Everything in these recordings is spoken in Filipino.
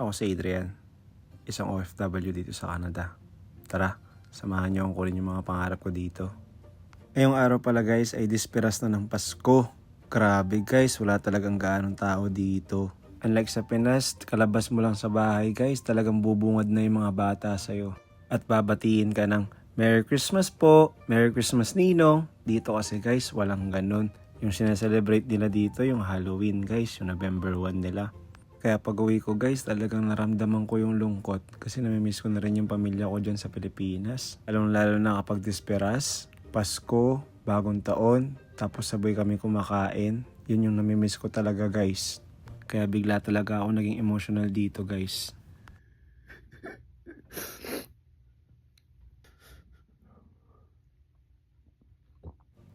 Ako si Adrian, isang OFW dito sa Canada. Tara, samahan niyo akong kunin yung mga pangarap ko dito. Ngayong araw pala guys ay disperas na ng Pasko. Grabe guys, wala talagang gaanong tao dito. Unlike sa Pinas, kalabas mo lang sa bahay guys, talagang bubungad na yung mga bata sa'yo. At babatiin ka ng Merry Christmas po, Merry Christmas Ninong. Dito kasi guys, walang ganun. Yung sinaselebrate nila dito, yung Halloween guys, yung November 1 nila. Kaya pag uwi ko guys, talagang naramdaman ko yung lungkot kasi namimiss ko na rin yung pamilya ko dyan sa Pilipinas. Alam lalo na kapag disperas, Pasko, bagong taon, tapos sabay kami kumakain. Yun yung namimiss ko talaga guys. Kaya bigla talaga ako naging emotional dito guys.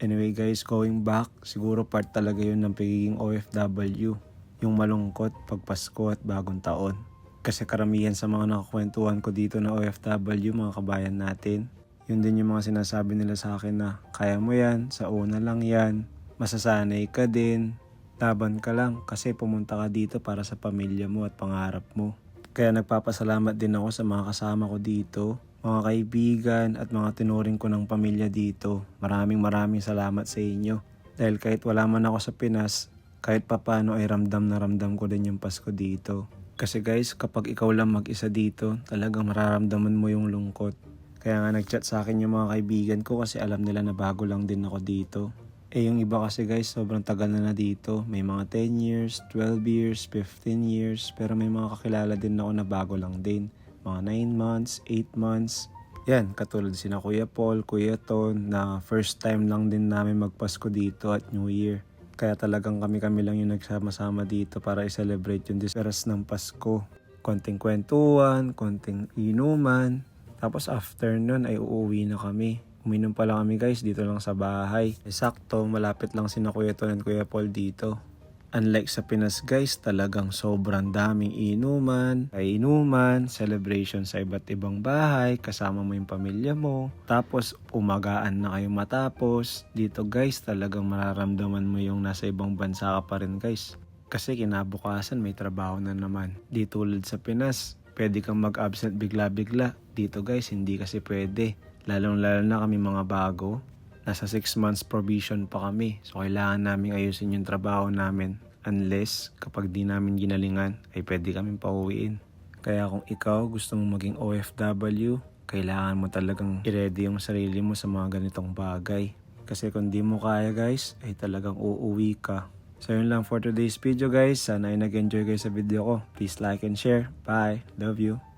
Anyway guys, going back, siguro part talaga yun ng pagiging OFW. Yung malungkot pag Pasko at bagong taon. Kasi karamihan sa mga nakakwentuhan ko dito na OFW, mga kabayan natin, yun din yung mga sinasabi nila sa akin na kaya mo yan, sa una lang yan, masasanay ka din, laban ka lang kasi pumunta ka dito para sa pamilya mo at pangarap mo. Kaya nagpapasalamat din ako sa mga kasama ko dito, mga kaibigan at mga tinuring ko ng pamilya dito. Maraming maraming salamat sa inyo. Dahil kahit wala man ako sa Pinas, kahit papano ay ramdam na ramdam ko din yung Pasko dito. Kasi guys, kapag ikaw lang mag-isa dito, talagang mararamdaman mo yung lungkot. Kaya nga nagchat sa akin yung mga kaibigan ko kasi alam nila na bago lang din ako dito. Eh yung iba kasi guys, sobrang tagal na na dito. May mga 10 years, 12 years, 15 years. Pero may mga kakilala din ako na bago lang din. Mga 9 months, 8 months. Yan, katulad sina Kuya Paul, Kuya Ton, na first time lang din namin magpasko dito at New Year. Kaya talagang kami-kami lang yung nagsama-sama dito para i-celebrate yung disperas ng Pasko. Konting kwentuhan, konting inuman. Tapos after nun ay uuwi na kami. Uminom pa lang kami guys dito lang sa bahay. Sakto, malapit lang sina Kuya Ton and Kuya Paul dito. Unlike sa Pinas guys, talagang sobrang daming inuman, kainuman, celebration sa iba't ibang bahay, kasama mo yung pamilya mo. Tapos umagaan na kayo matapos. Dito guys, talagang mararamdaman mo yung nasa ibang bansa ka pa rin guys. Kasi kinabukasan may trabaho na naman. Di tulad sa Pinas, pwede kang mag-absent bigla-bigla. Dito guys, hindi kasi pwede. Lalong-lalo na kami mga bago. Nasa 6 months provision pa kami. So kailangan namin ayusin yung trabaho namin. Unless kapag di namin ginalingan ay pwede kaming pauwiin. Kaya kung ikaw gusto mong maging OFW, kailangan mo talagang i-ready yung sarili mo sa mga ganitong bagay. Kasi kung di mo kaya guys, ay talagang uuwi ka. So yun lang for today's video guys. Sana ay nag-enjoy kayo sa video ko. Please like and share. Bye. Love you.